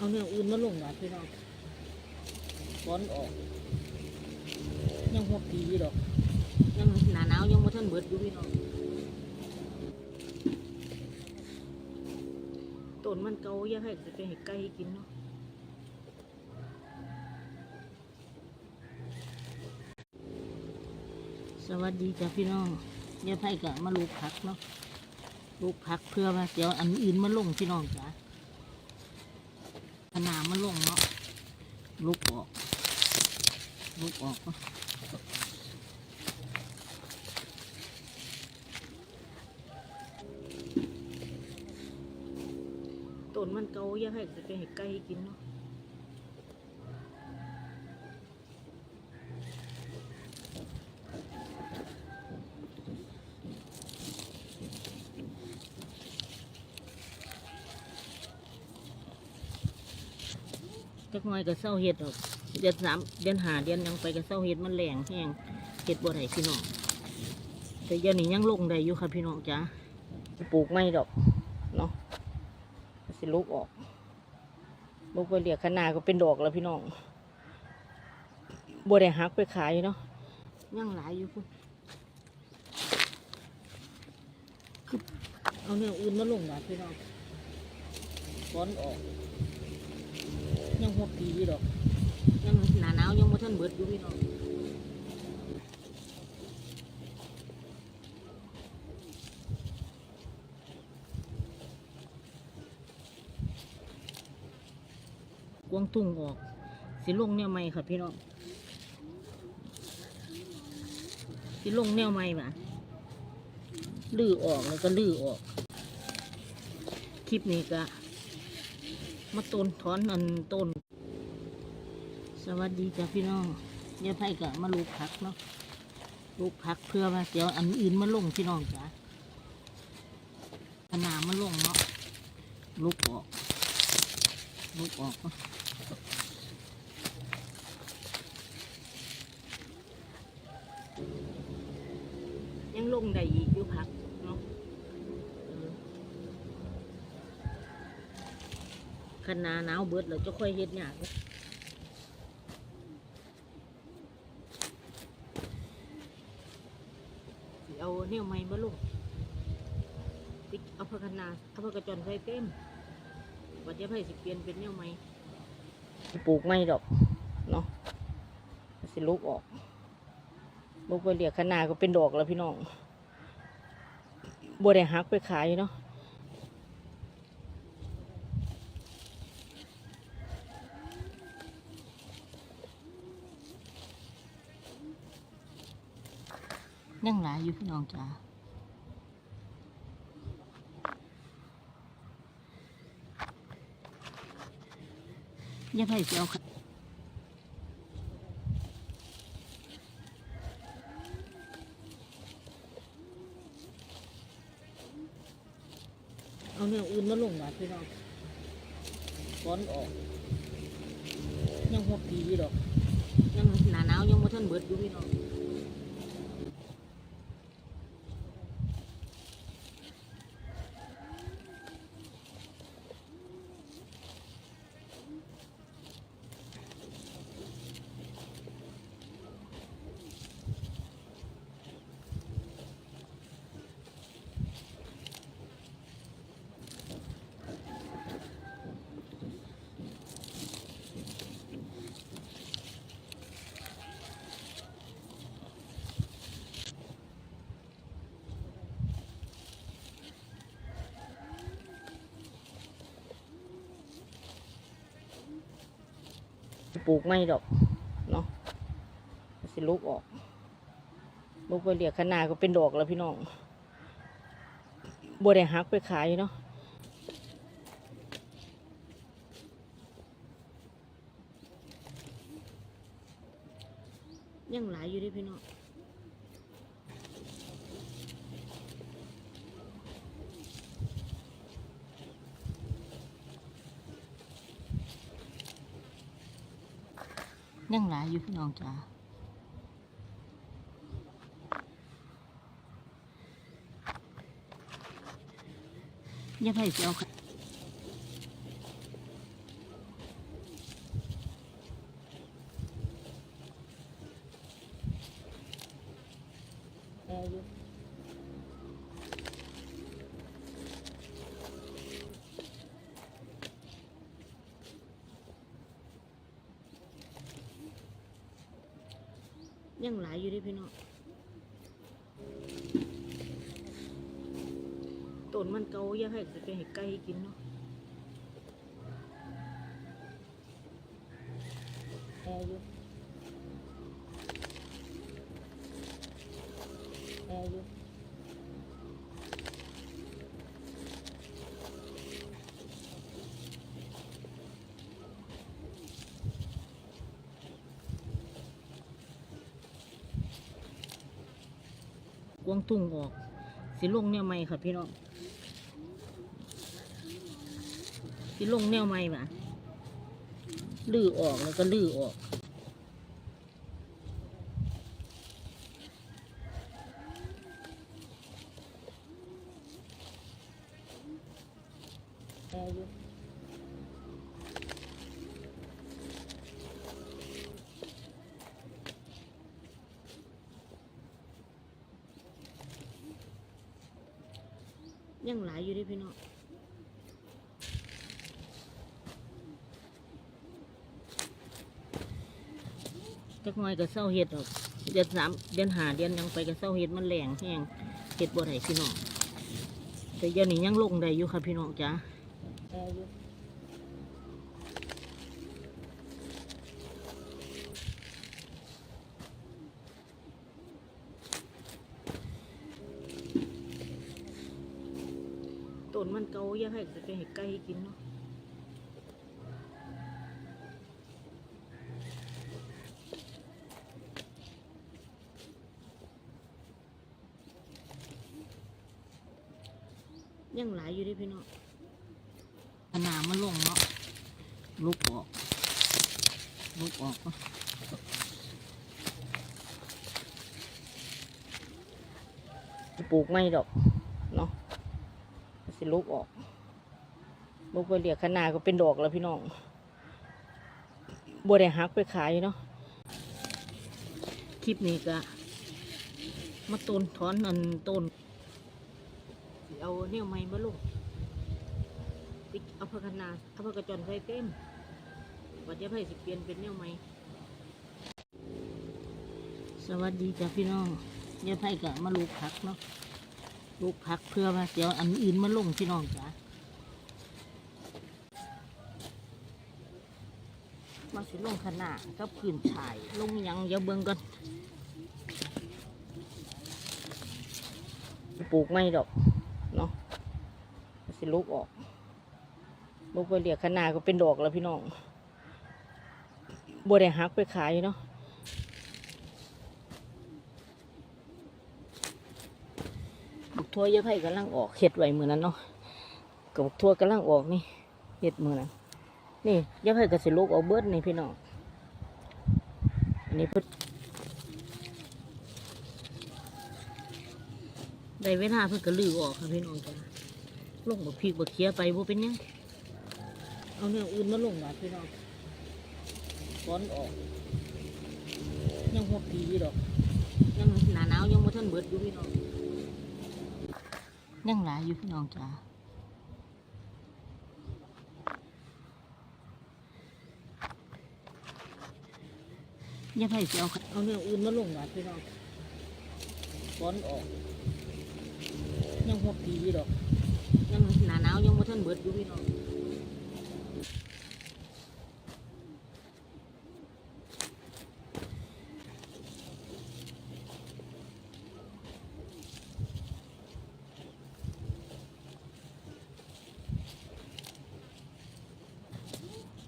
เอาเนื้ออื่นมาลงนะพี่น้องก้อนออก ยังหัวปีดอก ยังหนาหนาวยังมาท่านเบิดอยู่พี่น้องต้นมันเกาอย่าให้ไปให้ไก่กินเนาะสวัสดีจ้ะพี่น้องเดี๋ยวไผ่กะมาลูกผักเนาะลูกผักเพื่อว่าเดี๋ยวอันอื่นมาลงพี่น้องจ้ะ นาดมาลงเนาะลุกออกลุกออกต้นมันเก่าอย่าให้ไปให้ไก่กินเนาะ จักหน่อยก็เศร้าเห็ดดอกเดือนสามเดือนหาเดือนยังไปก็เศร้าเห็ดมันแรงแห้งเห็ดบ่ได้พี่น้องแต่เดี๋ยันนี้ยังลงได้อยู่ค่ะพี่น้องจ้าปลูกไม่ดอกเนาะสิลูกออกลูกไปเหลียกขนาก็เป็นดอกแล้วพี่น้องบัวได้หักไปขายเนาะย่างหลายอยู่พุ่นคือเอาเนื้ออื่นมาลงนะพี่น้องก้อนออก ยังหัวปีอยู่ดอกยังหนาหนาวยังมาท่านเบิดอยู่พี่น้องกวางตุ้งออก สิลงแนวใหม่ค่ะพี่น้องสิลงแนวใหม่บ่ะลื้อออกแล้วก็ลื้อออก คลิปนี้ก็ มาต้นถอนอันต้น สวัสดีจ้ะพี่น้องเดี๋ยวไผ่ก็มาลูกผักเนาะลูกผักเพื่อว่าเดี๋ยวอันอื่นมาลงพี่น้องจ้ะขนามาลงเนาะลูกออกลูกออกยังลงได้อีกอยู่พักเนาะเออ คันหนาหนาวเบิดแล้วจะค่อยเฮ็ดยากเอาเนี่ยไม้มาลงติ๊กเอาพักคะนาเอาพักกระจอนใส่เต็มวัดเดี๋ยวไผสิเปลี่ยนเป็นเนี่ยไม้ปลูกไม่ดอกเนาะสิลูกออกลูกไปเหลียกขนาก็เป็นดอกแล้วพี่น้องบัวได้หักไปขายเนาะ ยังหลายอยู่พี่น้องจ้าอย่าไปเสียวค่ะเอาเนื้ออื่นมาลงนะพี่น้องก้อนออก ยังหัวปีดอก ยังหนาหนาวยังมาท่านเบิดอยู่พี่น้อง ปลูกไม่ดอกเนาะสิลูกออก ลูกไปเหลียกขนาก็เป็นดอกแล้วพี่น้องบัวแดงฮักไปขายเนาะยังหลายอยู่ด้วยพี่น้อง ยังหลายอยู่พี่น้องจ้าอย่าไปเจียเาค่ะอ ยังหลายอยู่เดิพี่น้องต้นมันเกาอยากให้ไปให้ไก่กินเนาะแอร์อยู่แอร์อยู่ วงตุ้งออก สิลงแนวใหม่ค่ะพี่น้อง สิลงแนวใหม่ป่ะลื้อออกแล้วก็ลื้อออกแอร์ ยังหลายอยู่ดิพี่น้องจักหน่อยก็เศร้าเห็ดหรอกเดือนสามเดือนหาเดือนยังไปก็เศร้าเห็ดมันแรงแห้งเห็ดบ่ได้พี่น้องแต่เดี๋ยวนี้ยังลงได้อยู่ค่ะพี่น้องจ้าแอร์อยู่ต้ นมันเกาอยากให้ไปให้ไก่กินเนาะยังหลายอยู่ดิพี่น้องขนามันลงเนาะลุกออกลุกออกเนาะปลูกไม่ดอก สิลุกออกลุกไปเรียกขนาก็เป็นดอกแล้วพี่น้องบัวได้หักไปขายเนาะคลิปนี้ก็มาต้นถอนอันต้นเอาเนี่ยไม้มาลงปิดเอาพักนาเอาพักกระจนใส่เต็มวัดยาไผ่สิเปลี่ยนเป็นเนี่ยไม้สวัสดีจ้ะพี่น้องยาไผ่กะมาลูกผักเนาะ ลูกผักเพื่อว่าเดี๋ยวอันอื่นมาลงพี่น้องจ้ะมาสิลงขนาดกับพื้นชาย ลงยังอย่าเบิ่งกันปลูกไม่ดอกเนาะสิลุกออกลุกไปเรียกขนาก็เป็นดอกแล้วพี่น้องบัวได้หักไปขายเนาะบุก ทั่วยอะไผ่กำลังออกเห็ดไว้มือนั้นเนาะกับบุกทั่วกำลังออกนี่เห็ดมือนั้นนี่ยอะไผ่กับสิลุกออกเบิดนี่พี่น้องอันนี้พิ่นได้เวลาเพิ่นก็ลือออกค่ะพี่น้องจ้ะลงบักพริกบักเขียไปบ่เป็นยังเอาเนี่ยอื่นมาลงหน่อยพี่น้องก้อนออก ยังหัวปีดอก ยังหนาหนาวยังบ่ทันเบิดอยู่พี่น้อง ยังหลายอยู่พี่น้องจ้าย่าให้เอาเอาเนี่ยอื่นมาลงหน่อยพี่น้องก้อนออก ยังหัวปีดอก ยังหนาหนาวยังบ่ทันเบิดอยู่พี่น้อง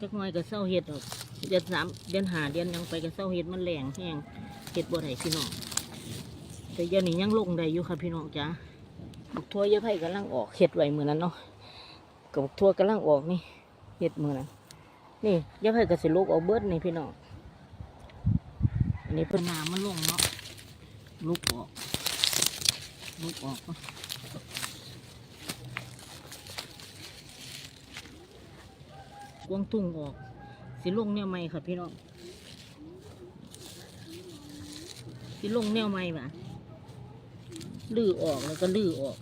จักหน่อยก็เศร้าเห็ดหรอกเดือนสามเดือนหาเดือนยังไปก็เศร้าเห็ดมันแรงแห้งเห็ดบ่ได้พี่น้องแต่เดี๋ยวนี้ยังลงได้อยู่ค่ะพี่น้องจ้าบุกทั่วเยอะไผ่กำลังออกเห็ดไว้มือนนั้นเนาะกับบุกทั่วกำลังออกนี่เห็ดเหมือนนั้นนี่เยอะไผ่ก็สิลูกเอาเบิดนี่พี่น้องอันนี้เป็นน้ำมันลงเนาะลูกออกลูกออกเนาะ กวงตุ้งออก สิลงแนวใหม่ค่ะพี่น้อง สิลงแนวใหม่ป่ะลื้อออกแล้วก็ลื้อออก